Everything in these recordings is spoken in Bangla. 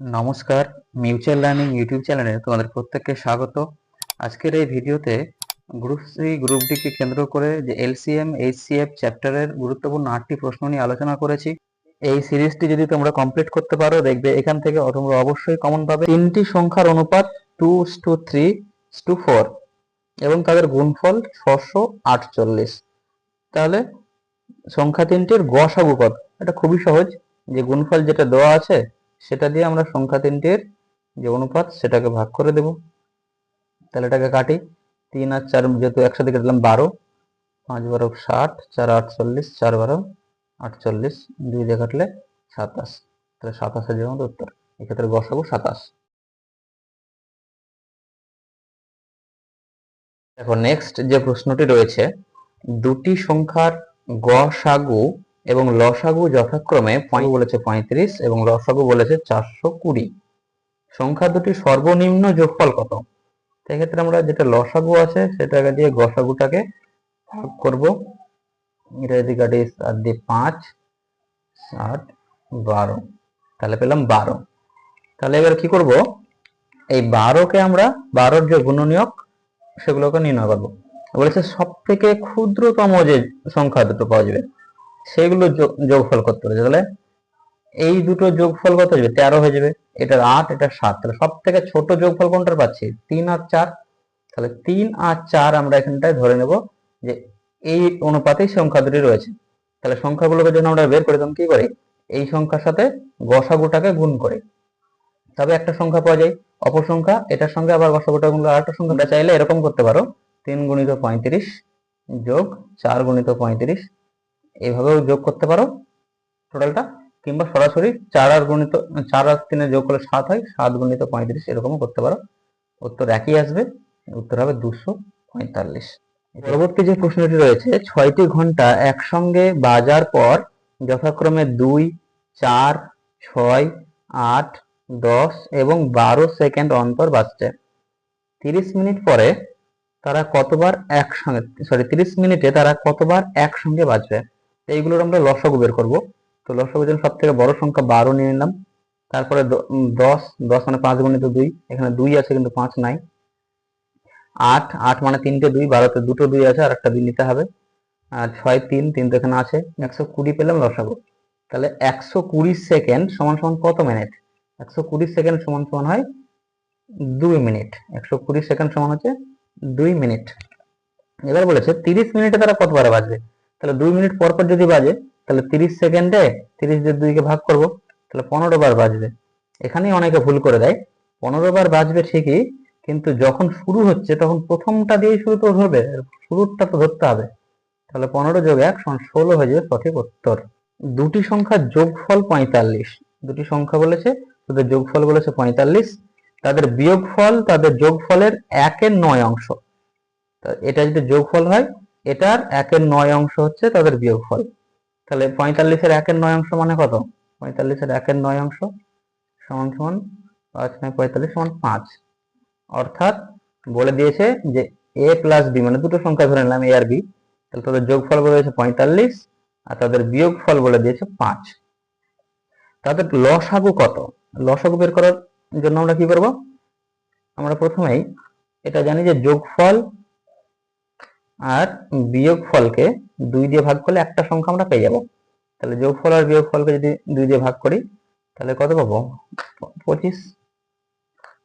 নমস্কার মিউচুয়াল লার্নিং ইউটিউব চ্যানেলে তোমাদের প্রত্যেককে স্বাগত। আজকের এই ভিডিওতে গ্রুপ সি গ্রুপ ডি কে কেন্দ্র করে যে এলসিএম এইচসিএফ চ্যাপ্টারের গুরুত্বপূর্ণ আটটি প্রশ্ন নিয়ে আলোচনা করেছি। এই সিরিজটি যদি তোমরা কমপ্লিট করতে পারো, দেখবে এখান থেকে তোমরা অবশ্যই কমন পাবে। তিনটি সংখ্যার অনুপাত two two three two four এবং তাদের গুণফল ছশো আটচল্লিশ। তাহলে সংখ্যা তিনটির গসাগু কত এটা খুবই সহজ। যে গুণফল যেটা দেওয়া আছে সেটা দিয়ে আমরা সংখ্যা তিনটির যে অনুপাত সেটাকে ভাগ করে দেব। তাহলে এটাকে কাটি। তিন আর চার, যেহেতু একসাথে কেটে বারো, পাঁচ বারো ষাট, চার আটচল্লিশ, চার বারো আটচল্লিশ, দুই দিয়ে কাটলে সাতাশ। তাহলে সাতাশের জন্য উত্তর। এক্ষেত্রে বসাবো সাতাশ। দেখো নেক্সট যে প্রশ্নটি রয়েছে, দুটি সংখ্যার গসাগু এবং লসাগু যথাক্রমে বলেছে পঁয়ত্রিশ এবং লসাগু বলেছে চারশো কুড়ি। সংখ্যা দুটি সর্বনিম্ন যোগফল কত? সেক্ষেত্রে আমরা যেটা লসাগু আছে সেটাকে দিয়ে গসাগুটাকে ভাগ করব। এটা যদি কাটি সাত দিয়ে পাঁচ, সাত, বারো। তাহলে পেলাম বারো। তাহলে এবার কি করব? এই বারোকে আমরা বারোর যে গুণনীয়ক, সেগুলোকে নির্ণয় করব। বলেছে সব থেকে ক্ষুদ্রতম যে সংখ্যা দুটো পাওয়া যাবে সেগুলো যোগ- যোগফল করতে হবে। তাহলে এই দুটো যোগফল কত যাবে? তেরো হয়ে যাবে। এটার আট, এটার সাত। তাহলে সব থেকে ছোট যোগফল কোনটার পাচ্ছি? তিন আর চার। তাহলে তিন আর চার আমরা এখানটায় ধরে নেব যে এই অনুপাতেই সংখ্যা দুটি রয়েছে। তাহলে সংখ্যাগুলোকে যখন আমরা বের করে তখন কি করি? এই সংখ্যার সাথে গসাগুটাকে গুণ করি। তবে একটা সংখ্যা পাওয়া যায়। অপর সংখ্যা এটার সঙ্গে আবার গসাগুটা গুণ করে আরেকটা সংখ্যাটা চাইলে এরকম করতে পারো। তিন গুণিত পঁয়ত্রিশ যোগ চার গুণিত পঁয়ত্রিশ এইভাবেও যোগ করতে পারো টোটালটা কিংবা সরাসরি চার আর গুণিত চার আর তিনে যোগ করলে সাত হয় সাত গুণিত পঁয়ত্রিশ এরকমও করতে পারো। উত্তর একই আসবে উত্তর হবে দুশো পঁয়তাল্লিশ। পরবর্তী যে প্রশ্নটি রয়েছে ছয়টি ঘণ্টা একসঙ্গে বাজার পর যথাক্রমে দুই চার ছয় আট দশ এবং বারো সেকেন্ড অন্তর বাজছে তিরিশ মিনিট পরে তারা কতবার একসঙ্গে সরি তিরিশ মিনিটে তারা কতবার একসঙ্গে বাজবে এইগুলোর আমরা লসাগু বের করব। তো লসাগু জন্য সব থেকে বড় সংখ্যা বারো নিয়ে নিলাম। তারপরে দশ দশ মানে পাঁচ গুণিত দুই, এখানে দুই আছে কিন্তু পাঁচ নাই। আট আট মানে তিনটে দুই, বারোতে দুটো দুই আছে, আর একটা দুই নিতে হবে। আর ছয়, তিন তিন তো এখানে আছে। একশো কুড়ি পেলাম লসাগু। তাহলে একশো কুড়ি সেকেন্ড সমান সমান কত মিনিট? একশো কুড়ি সেকেন্ড সমান সমান হয় দুই মিনিট। একশো কুড়ি সেকেন্ড সমান হচ্ছে দুই মিনিট। এবার বলেছে তিরিশ মিনিটে তারা কতবার বাজবে? তাহলে দুই মিনিট পর পর যদি বাজে, তাহলে তিরিশ সেকেন্ডে তিরিশ দিয়ে দুইকে ভাগ করব, তাহলে পনেরো বার বাজবে। এখানেই অনেকে ভুল করে দেয়। পনেরো বার বাজবে ঠিকই, কিন্তু যখন শুরু হচ্ছে, তখন প্রথমটা দিয়ে শুরু তো ধরবে শুরুটা তো ধরতে হবে। তাহলে পনেরো যোগ এক সমান ষোলো হয়ে যাবে সঠিক উত্তর। দুটি সংখ্যার যোগফল পঁয়তাল্লিশ। দুটি সংখ্যা বলেছে, তাদের যোগফল বলেছে পঁয়তাল্লিশ। তাদের বিয়োগফল, তাদের যোগফলের একের নয় অংশ। এটা যদি যোগফল হয় এটার একের নয় অংশ হচ্ছে তাদের বিয়োগফল। তাহলে পঁয়তাল্লিশের একের নয় অংশ মানে কত? পঁয়তাল্লিশের একের নয় অংশ সমান সমান পাঁচ নয়, পঁয়তাল্লিশ সমান পাঁচ। অর্থাৎ বলে দিয়েছে যে এ প্লাস বি মানে দুটো সংখ্যা ধরে নিলাম এ আর বি তাহলে তাদের যোগফল বলে দিয়েছে পঁয়তাল্লিশ আর তাদের বিয়োগফল বলে দিয়েছে পাঁচ। তাদের লসাগু কত? লসাগু বের করার জন্য আমরা কি করব? আমরা প্রথমেই এটা জানি যে যোগফল আর বিয়োগ ফলকে দুই দিয়ে ভাগ করলে একটা সংখ্যা আমরা পেয়ে যাব। তাহলে যোগফল আর বিয়োগ ফলকে যদি দুই দিয়ে ভাগ করি, তাহলে কত পাবো? পঁচিশ।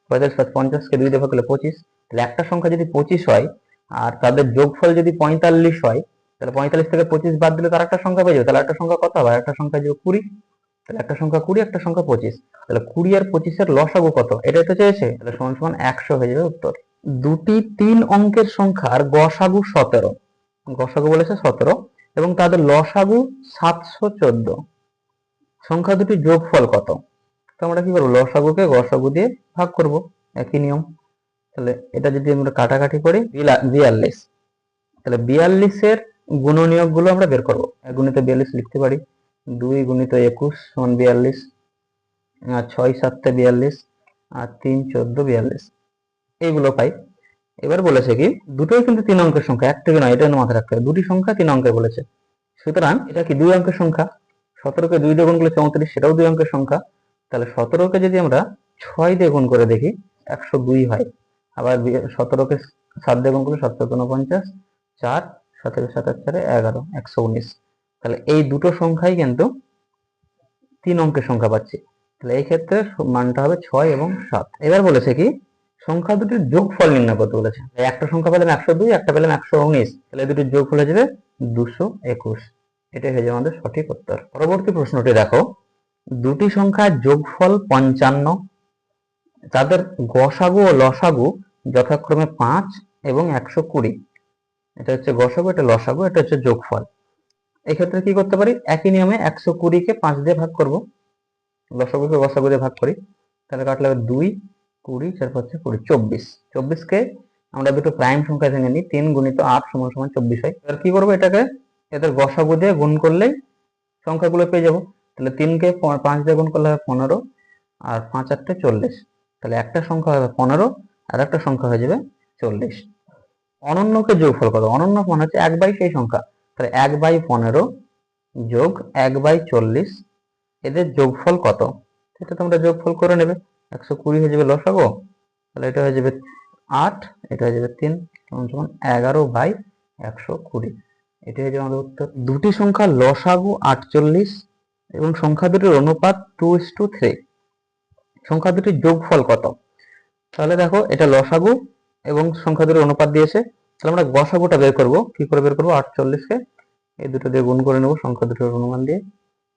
পঁয়তাল্লিশ প্লাস পঞ্চাশকে দুই দিয়ে ভাগ করলে পঁচিশ। তাহলে একটা সংখ্যা যদি পঁচিশ হয়, আর তাদের যোগফল যদি পঁয়তাল্লিশ হয়, তাহলে পঁয়তাল্লিশ থেকে পঁচিশ বাদ দিলে তার একটা সংখ্যা পেয়ে যাবে। তাহলে একটা সংখ্যা কত হবে? একটা সংখ্যা যোগ কুড়ি। তাহলে একটা সংখ্যা কুড়ি, একটা সংখ্যা পঁচিশ। তাহলে কুড়ি আর পঁচিশের লস লসাগু কত? এটাই তো চেয়েছে। তাহলে সমান সমান একশো হয়ে যাবে উত্তর। দুটি তিন অঙ্কের সংখ্যার গসাগু সতেরো। গসাগু বলেছে সতেরো এবং তাদের লসাগু সাতশো চোদ্দ। সংখ্যা দুটি যোগফল কত? তো আমরা কি করব? লসাগুকে গসাগু দিয়ে ভাগ করব। একই নিয়ম। তাহলে এটা যদি আমরা কাটাকাটি করি বিয়াল্লিশ। তাহলে বিয়াল্লিশের গুণনীয়কগুলো আমরা বের করব। এক গুণিত বিয়াল্লিশ লিখতে পারি। দুই গুণিত একুশ সমান বিয়াল্লিশ ছয় সাতটা বিয়াল্লিশ, আর তিন চোদ্দ বিয়াল্লিশ। এইগুলো পাই। এবার বলেছে কি, দুটোই কিন্তু তিন অঙ্কের সংখ্যা, এক থেকে নয় এটা মাথায় রাখতে হবে। দুটি সংখ্যা তিন অঙ্কের বলেছে। সুতরাং এটা কি দুই অঙ্কের সংখ্যা? সতেরোকে দুই দিয়ে গুণ করলে চৌত্রিশ, সেটাও দুই অঙ্কের সংখ্যা। তাহলে সতেরোকে যদি আমরা ছয় দিয়ে গুণ করে দেখি, একশো দুই হয়। আবার সতেরোকে সাত দিয়ে গুণ করলে সতেরো উনপঞ্চাশ, চার, সতেরো সাতাশ চারে এগারো, একশো উনিশ। তাহলে এই দুটো সংখ্যাই কিন্তু তিন অঙ্কের সংখ্যা পাচ্ছি। তাহলে এই ক্ষেত্রে মানটা হবে ছয় এবং সাত। এবার বলেছে কি সংখ্যা দুটির যোগফল নির্ণয় করতে বলেছে। একটা সংখ্যা পেলাম একশো দুই, একটা পেলাম একশো উনিশ। তাহলে দুটির যোগফল হয়ে যাবে দুশো একুশ। এটাই হয়ে যাবে আমাদের সঠিক উত্তর। পরবর্তী প্রশ্নটি দেখো। দুটি সংখ্যার যোগফল পঞ্চান্ন। তাদের গসাগু ও লসাগু যথাক্রমে পাঁচ এবং একশো কুড়ি। এটা হচ্ছে গসাগু, এটা লসাগু, এটা হচ্ছে যোগফল। এক্ষেত্রে কি করতে পারি? একই নিয়মে একশো কুড়িকে পাঁচ দিয়ে ভাগ করব। লসাগুকে গসাগু দিয়ে ভাগ করি। তাহলে কাটলে দুই কুড়ি চার পাঁচ কুড়ি, চব্বিশ। চব্বিশকে আমরা দুটো প্রাইম সংখ্যা ভেঙে নিই, তিন গুণিত আট সমান সমান চব্বিশ হয়। এবার কি করব এটাকে? এদের গসাগু দিয়ে গুণ করলেই সংখ্যাগুলো পেয়ে যাব। তাহলে তিনকে পাঁচ দিয়ে গুণ করলে হবে পনেরো, আর পাঁচ আটটা চল্লিশ। তাহলে একটা সংখ্যা হবে পনেরো, আর একটা সংখ্যা হয়ে যাবে চল্লিশ। অনন্যকে যোগফল কত অনন্য মানে হচ্ছে এক বাই সেই সংখ্যা। তাহলে এক বাই পনেরো যোগ এক বাই চল্লিশ, এদের যোগফল কত? এটা তোমরা যোগফল করে নেবে। একশো কুড়ি হয়ে যাবে লসাগো, তাহলে এটা হয়ে যাবে আট, এটা হয়ে যাবে তিন, সমান সমান এগারো বাই একশো কুড়ি। এটা হয়ে যাবে আমাদের উত্তর। দুটি সংখ্যা লসাগু আটচল্লিশ এবং সংখ্যা দুটির অনুপাত টু ইস টু থ্রি। সংখ্যা দুটির যোগফল কত? তাহলে দেখো, এটা লসাগু এবং সংখ্যা দুটির অনুপাত দিয়েছে। তাহলে আমরা গসাগুটা বের করব। কি করে বের করব? আটচল্লিশকে। এই দুটো দিয়ে গুণ করে নেব সংখ্যা দুটোর অনুমান দিয়ে।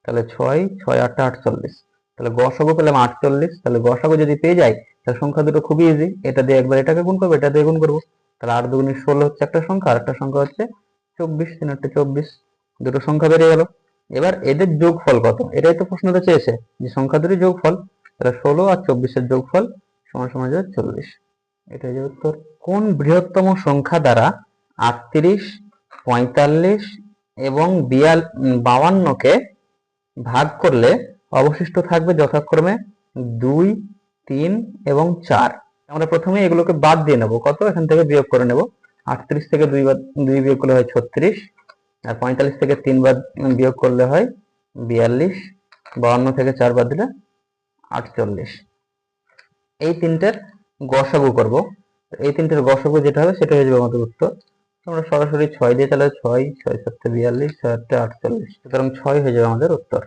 তাহলে ছয় ছয় আটটা আটচল্লিশ। তাহলে গসাগু পেলাম আটচল্লিশ, তাহলে গসাগু যদি পেয়ে যাই, তাহলে সংখ্যা দুটো খুবই ইজি এটা দিয়ে একবার এটাকে গুণ করব, এটা দিয়ে গুণ করব। তাহলে আট দুগুণে ষোলো হচ্ছে একটা সংখ্যা, আর একটা সংখ্যা হচ্ছে চব্বিশ, তিন একটা চব্বিশ। দুটো সংখ্যা বেড়ে গেল। এবার এদের যোগফল কত? এটাই তো প্রশ্নটা চেয়েছে, যে সংখ্যা দুটি যোগফল, তাহলে ষোলো আর চব্বিশের যোগফল সমান সমান যাবে চল্লিশ। এটা যাবে উত্তর। কোন বৃহত্তম সংখ্যা দ্বারা আটত্রিশ, পঁয়তাল্লিশ এবং বিয়াল, বাউান্নকে ভাগ করলে অবশিষ্ট থাকবে যথাক্রমে দুই, তিন এবং চার। আমরা প্রথমে এগুলোকে বাদ দিয়ে নেব। কত? এখান থেকে বিয়োগ করে নেব। আটত্রিশ থেকে দুই বাদ দুই বিয়োগ করলে হয় ছত্রিশ। আর পঁয়তাল্লিশ থেকে তিন বাদ বিয়োগ করলে হয় বিয়াল্লিশ। বাউান্ন থেকে চার বাদ দিলে আটচল্লিশ। এই তিনটের গসাগু করব। এই তিনটের গসাগু যেটা হবে সেটা হয়ে যাবে আমাদের উত্তর। আমরা সরাসরি ছয় দিয়ে তাহলে ছয় ছয় সাতটা বিয়াল্লিশ, ছয় আটটা আটচল্লিশ। সুতরাং ছয় হয়ে যাবে আমাদের উত্তর।